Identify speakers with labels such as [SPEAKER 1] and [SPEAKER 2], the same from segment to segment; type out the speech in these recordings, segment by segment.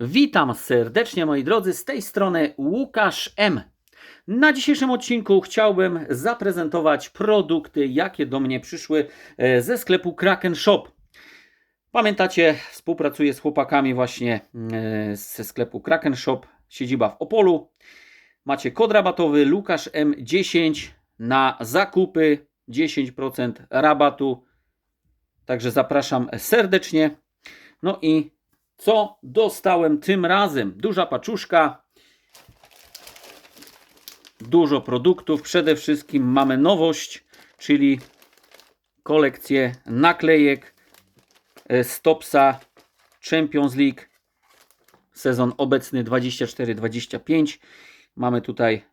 [SPEAKER 1] Witam serdecznie moi drodzy, z tej strony Łukasz M. Na dzisiejszym odcinku chciałbym zaprezentować produkty, jakie do mnie przyszły e, ze sklepu Kraken Shop. Pamiętacie, współpracuję z chłopakami właśnie e, ze sklepu Kraken Shop, siedziba w Opolu. Macie kod rabatowy Lukasz M10 na zakupy 10% rabatu. Także zapraszam serdecznie. No i co dostałem tym razem? Duża paczuszka, dużo produktów. Przede wszystkim mamy nowość, czyli kolekcję naklejek e, Stopsa Champions League sezon obecny 24-25. Mamy tutaj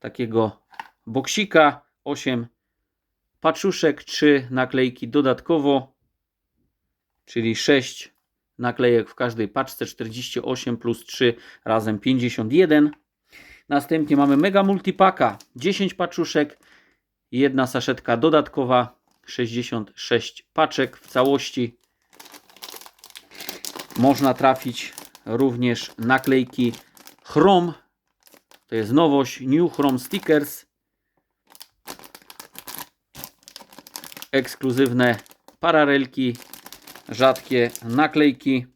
[SPEAKER 1] takiego boksika, 8 paczuszek, 3 naklejki dodatkowo, czyli 6 naklejek w każdej paczce 48 plus 3 razem 51. Następnie mamy mega multipaka 10 paczuszek, jedna saszetka dodatkowa 66 paczek w całości. Można trafić również naklejki Chrome. To jest nowość New Chrome Stickers. Ekskluzywne paralelki rzadkie naklejki.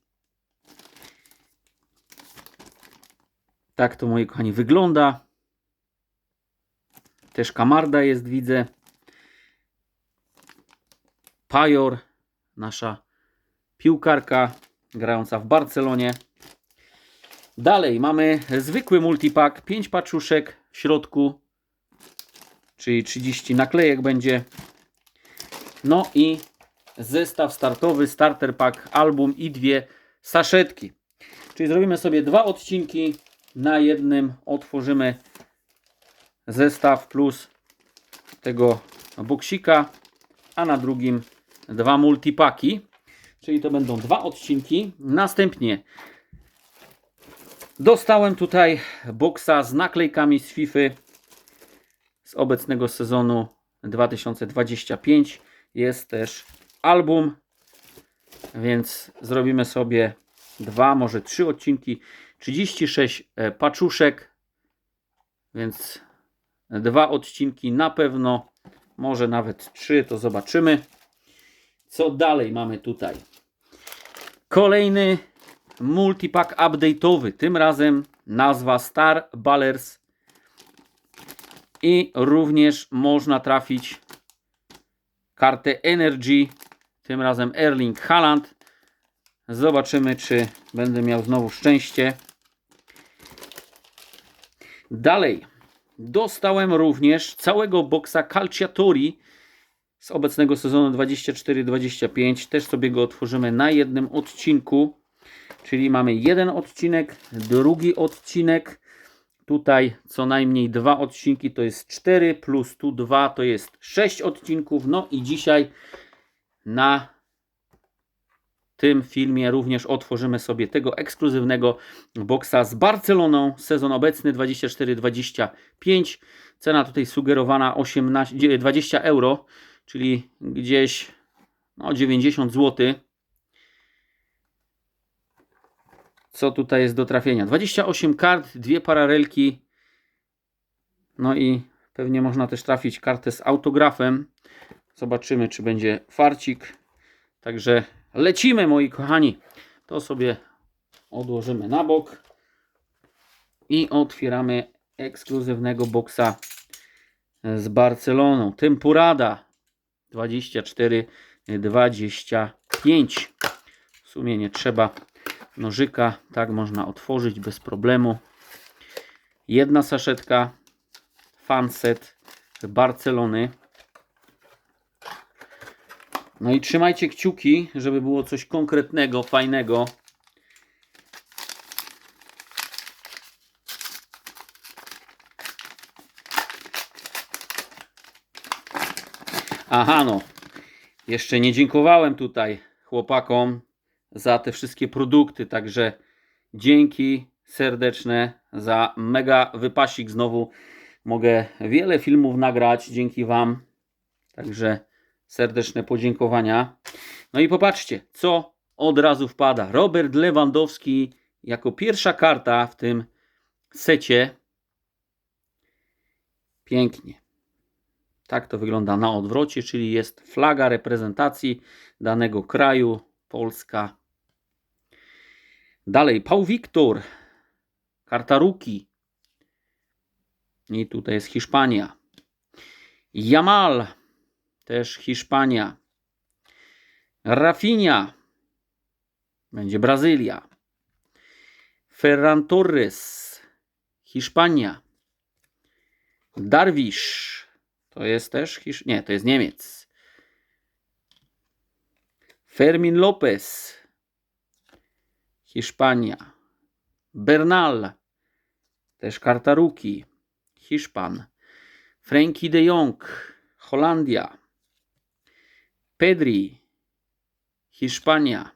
[SPEAKER 1] Tak to, moi kochani, wygląda. Też kamarda jest, widzę. Pajor, nasza piłkarka grająca w Barcelonie. Dalej mamy zwykły multipack, 5 paczuszek w środku, czyli 30 naklejek będzie. No i zestaw startowy, starter pack, album i dwie saszetki. Czyli zrobimy sobie dwa odcinki. Na jednym otworzymy zestaw plus tego boksika, a na drugim dwa multipaki. Czyli to będą dwa odcinki. Następnie dostałem tutaj boksa z naklejkami z FIFA z obecnego sezonu 2025. Jest też album, więc zrobimy sobie dwa, może trzy odcinki, 36 e, paczuszek, więc dwa odcinki na pewno, może nawet trzy, to zobaczymy. Co dalej mamy tutaj? Kolejny multipack update'owy, tym razem nazwa Star Ballers i również można trafić kartę Energy tym razem Erling Haaland. Zobaczymy, czy będę miał znowu szczęście. Dalej. Dostałem również całego boksa Calciatori z obecnego sezonu 24-25. Też sobie go otworzymy na jednym odcinku. Czyli mamy jeden odcinek, drugi odcinek. Tutaj co najmniej dwa odcinki to jest 4, plus tu 2 to jest 6 odcinków. No i dzisiaj na tym filmie również otworzymy sobie tego ekskluzywnego boksa z Barceloną. Sezon obecny 24-25. Cena tutaj sugerowana 18, 20 euro, czyli gdzieś no, 90 zł. Co tutaj jest do trafienia? 28 kart, dwie paralelki. No i pewnie można też trafić kartę z autografem. Zobaczymy, czy będzie farcik. Także lecimy, moi kochani. To sobie odłożymy na bok. I otwieramy ekskluzywnego boksa z Barceloną. Tempurada 24-25. W sumie nie trzeba nożyka. Tak można otworzyć bez problemu. Jedna saszetka. Fanset Barcelony. No i trzymajcie kciuki, żeby było coś konkretnego, fajnego. Aha, no. Jeszcze nie dziękowałem tutaj chłopakom za te wszystkie produkty, także dzięki serdeczne za mega wypasik znowu. Mogę wiele filmów nagrać dzięki Wam. Także serdeczne podziękowania. No i popatrzcie, co od razu wpada. Robert Lewandowski jako pierwsza karta w tym secie. Pięknie. Tak to wygląda na odwrocie, czyli jest flaga reprezentacji danego kraju, Polska. Dalej, Pał Wiktor, karta Ruki. I tutaj jest Hiszpania. Jamal, też Hiszpania. Rafinha, będzie Brazylia. Ferran Torres, Hiszpania. Darwisz, to jest też Hisz... Nie, to jest Niemiec. Fermin Lopez, Hiszpania. Bernal, też karta Ruki, Hiszpan. Frankie de Jong, Holandia. Pedri, Hiszpania.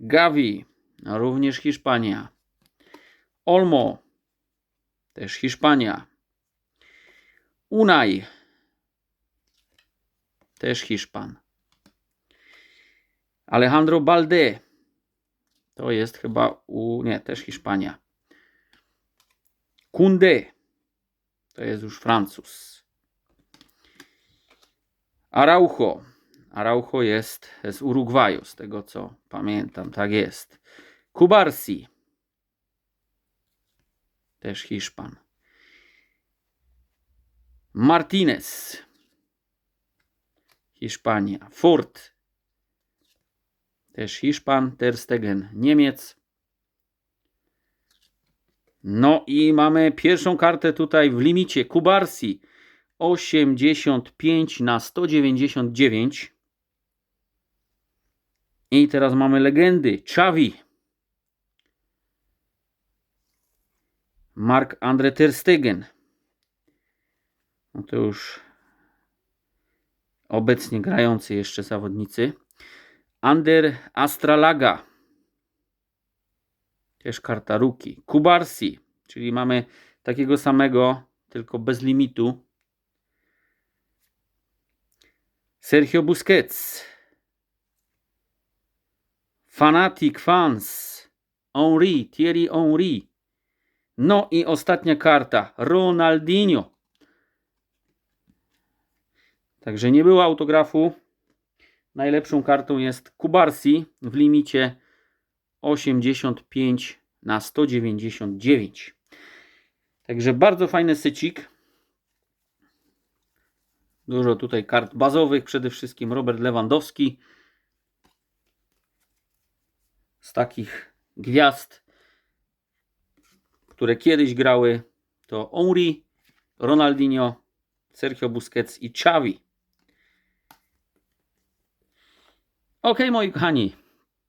[SPEAKER 1] Gavi, również Hiszpania. Olmo, też Hiszpania. Unai, też Hiszpan. Alejandro Balde, to jest chyba u. Nie, też Hiszpania. Kunde, to jest już Francuz. Araujo. Araujo jest z Urugwaju, z tego co pamiętam, tak jest. Kubarsi. Też Hiszpan. Martinez. Hiszpania. Furt. Też Hiszpan. Ter Stegen. Niemiec. No i mamy pierwszą kartę tutaj w limicie. Kubarsi. 85 na 199. I teraz mamy legendy. Xavi. Mark Andre Ter Stegen. No to już obecnie grający jeszcze zawodnicy. Ander Astralaga. Też karta Ruki. Kubarsi, czyli mamy takiego samego, tylko bez limitu. Sergio Busquets. Fanatic Fans. Henri, Thierry Henry. No i ostatnia karta. Ronaldinho. Także nie było autografu. Najlepszą kartą jest Kubarsi w limicie 85 na 199. Także bardzo fajny sycik. Dużo tutaj kart bazowych, przede wszystkim Robert Lewandowski. Z takich gwiazd, które kiedyś grały, to Henry, Ronaldinho, Sergio Busquets i Xavi. Ok, moi kochani,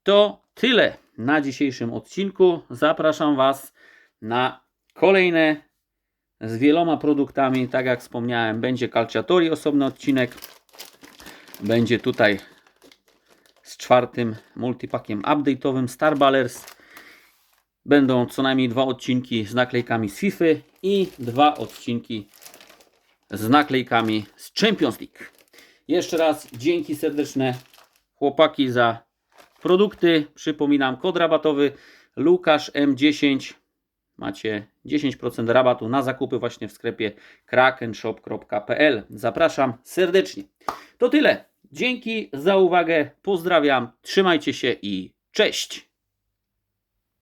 [SPEAKER 1] to tyle na dzisiejszym odcinku. Zapraszam Was na kolejne z wieloma produktami. Tak jak wspomniałem, będzie Calciatori osobny odcinek. Będzie tutaj czwartym multipakiem update'owym Star Ballers. Będą co najmniej dwa odcinki z naklejkami z FIFA i dwa odcinki z naklejkami z Champions League. Jeszcze raz dzięki serdeczne chłopaki za produkty. Przypominam kod rabatowy Lukasz M10. Macie 10% rabatu na zakupy właśnie w sklepie krakenshop.pl. Zapraszam serdecznie. To tyle. Dzięki za uwagę. Pozdrawiam. Trzymajcie się i cześć.